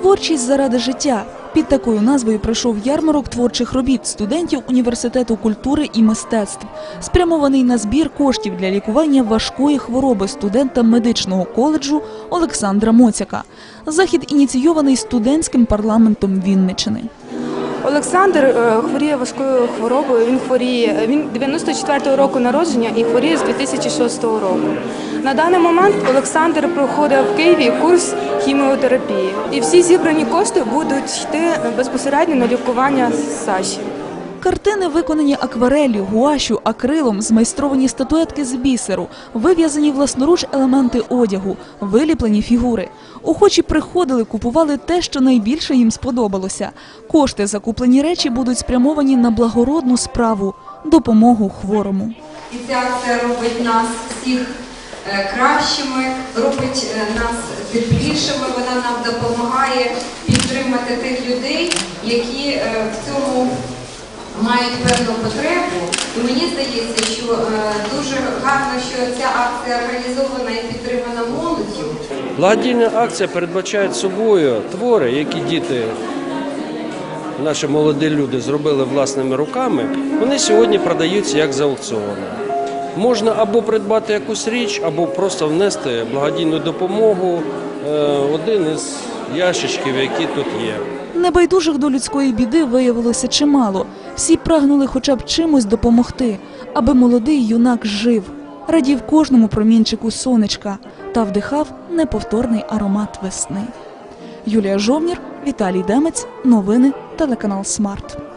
Творчість заради життя. Під такою назвою пройшов ярмарок творчих робіт студентів університету культури і мистецтв, спрямований на збір коштів для лікування важкої хвороби студента медичного коледжу Олександра Моцяка. Захід ініційований студентським парламентом Вінничини. Олександр е, хворіє важкою хворобою. Він хворіє. Він 94-го року народження і хворіє з 2006 року. На даний момент Олександр проходить в Києві курс хіміотерапії. І всі зібрані кошти будуть йти безпосередньо на лікування Саші. Картини виконані аквареллю, гуашю, акрилом, змайстровані статуетки з бісеру, вив'язані власноруч елементи одягу, виліплені фігури. Охочі приходили, купували те, що найбільше їм сподобалося. Кошти за куплені речі будуть спрямовані на благородну справу допомогу хворому. І акція робить нас всіх е, кращими, робить е, нас теплішими. Вона нам допомагає підтримати тих людей, які е, в цьому мають певну потребу. І мені здається, що е, дуже гарно, що ця акція організована і підтримана молоддю. Благодійна акція передбачає собою твори, які діти, наші молоді люди зробили власними руками. Вони сьогодні продаються як за аукціону. Можна або придбати якусь річ, або просто внести благодійну допомогу е, один із ящичків, які тут є. Небайдужих до людської біди виявилося чимало. Всі прагнули хоча б чимось допомогти, аби молодий юнак жив, радів кожному промінчику сонечка та вдихав неповторний аромат весни. Юлія Жовнір, Віталій Демець, новини, телеканал Смарт.